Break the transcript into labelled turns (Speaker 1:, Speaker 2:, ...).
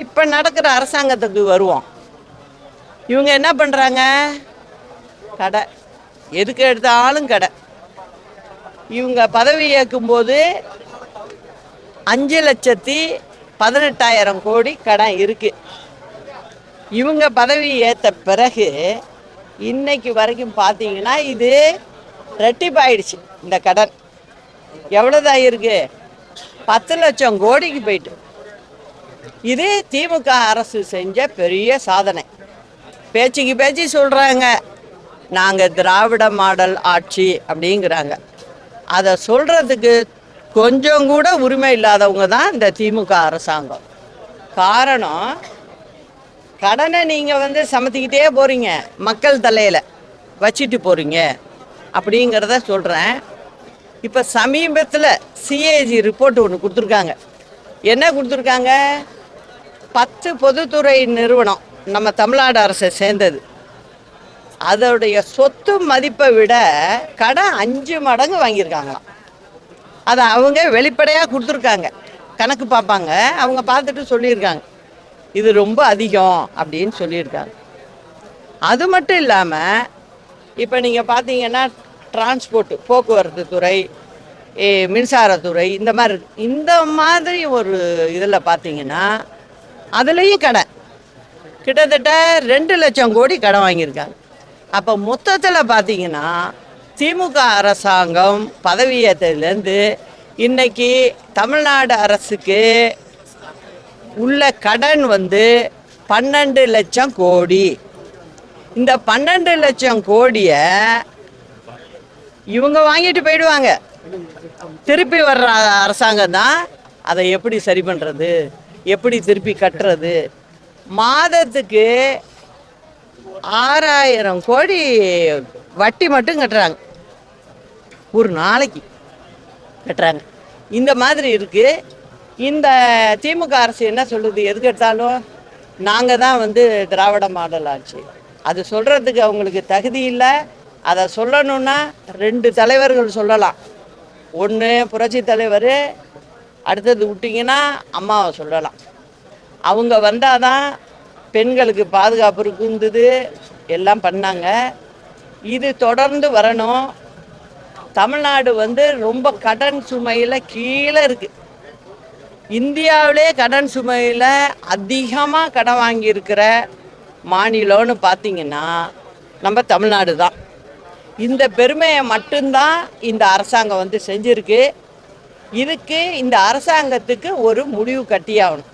Speaker 1: இப்போ நடக்கிற அரசாங்கத்துக்கு வருவோம். இவங்க என்ன பண்ணுறாங்க கடை. எதுக்கு எடுத்தாலும் கடை. இவங்க பதவி ஏற்கும்போது அஞ்சு லட்சத்தி பதினெட்டாயிரம் கோடி கடன் இருக்கு. இவங்க பதவி ஏற்ற பிறகு இன்னைக்கு வரைக்கும் பார்த்தீங்கன்னா இது ரெட்டிப்பாயிடுச்சு இந்த கடன். எவ்வளோதான் இருக்கு? பத்து லட்சம் கோடிக்கு போயிட்டு. இது திமுக அரசு செஞ்ச பெரிய சாதனை. பேச்சுக்கு பேச்சு சொல்கிறாங்க நாங்கள் திராவிட மாடல் ஆட்சி அப்படிங்கிறாங்க. அதை சொல்கிறதுக்கு கொஞ்சம் கூட உரிமை இல்லாதவங்க தான் இந்த திமுக அரசாங்கம். காரணம் கடனை நீங்கள் வந்து சமத்திக்கிட்டே போகிறீங்க மக்கள் தலையில் வச்சுட்டு போகிறீங்க அப்படிங்கிறத சொல்கிறேன் இப்போ சமீபத்தில் சிஏஜி ரிப்போர்ட் ஒன்று கொடுத்துருக்காங்க. என்ன கொடுத்துருக்காங்க? பத்து பொதுத்துறை நிறுவனம் நம்ம தமிழ்நாடு அரசை சேர்ந்தது. அதோடைய சொத்து மதிப்பை விட கடன் அஞ்சு மடங்கு வாங்கியிருக்காங்களாம். அதை அவங்க வெளிப்படையாக கொடுத்துருக்காங்க. கணக்கு பார்ப்பாங்க. அவங்க பார்த்துட்டு சொல்லியிருக்காங்க. இது ரொம்ப அதிகம் அப்படின்னு சொல்லியிருக்காங்க. அது மட்டும் இல்லாமல் இப்போ நீங்கள் பார்த்தீங்கன்னா டிரான்ஸ்போர்ட்டு போக்குவரத்து துறை மின்சாரத்துறை இந்த மாதிரி இந்த மாதிரி ஒரு இதில் பார்த்தீங்கன்னா அதுலேயும் கடன் கிட்டத்தட்ட ரெண்டு லட்சம் கோடி கடன் வாங்கியிருக்காங்க. அப்போ மொத்தத்தில் பார்த்தீங்கன்னா திமுக அரசாங்கம் பதவியேற்றதுலேருந்து இன்னைக்கு தமிழ்நாடு அரசுக்கு உள்ள கடன் வந்து பன்னெண்டு லட்சம் கோடி. இந்த பன்னெண்டு லட்சம் கோடியை இவங்க வாங்கிட்டு போயிடுவாங்க. திருப்பி வர்ற அரசாங்கம் தான் அதை எப்படி சரி பண்ணுறது எப்படி திருப்பி கட்டுறது? மாதத்துக்கு ஆறாயிரம் கோடி வட்டி மட்டும் கட்டுறாங்க. ஒரு நாளைக்கு கட்டுறாங்க. இந்த மாதிரி இருக்குது இந்த திமுக அரசு என்ன சொல்லுது? எதுக்கு எடுத்தாலும் நாங்கள் தான் வந்து திராவிட மாடல் ஆச்சு அது சொல்கிறதுக்கு அவங்களுக்கு தகுதி இல்லை. அதை சொல்லணும்னா ரெண்டு தலைவர்கள் சொல்லலாம். ஒன்று புரட்சி தலைவர் அடுத்தது விட்டிங்கன்னா அம்மாவை சொல்லலாம். அவங்க வந்தால் தான் பெண்களுக்கு பாதுகாப்பு இருந்தது எல்லாம் பண்ணாங்க. இது தொடர்ந்து வரணும். தமிழ்நாடு வந்து ரொம்ப கடன் சுமையில் கீழே இருக்குது இந்தியாவிலே கடன் சுமையில் அதிகமாக கடன் வாங்கியிருக்கிற மாநிலம்னு பார்த்தீங்கன்னா நம்ம தமிழ்நாடு தான். இந்த பெருமையை மட்டும்தான் இந்த அரசாங்கம் வந்து செஞ்சிருக்கு. இதுக்கு இந்த அரசாங்கத்துக்கு ஒரு முடிவு கட்டியாகணும்.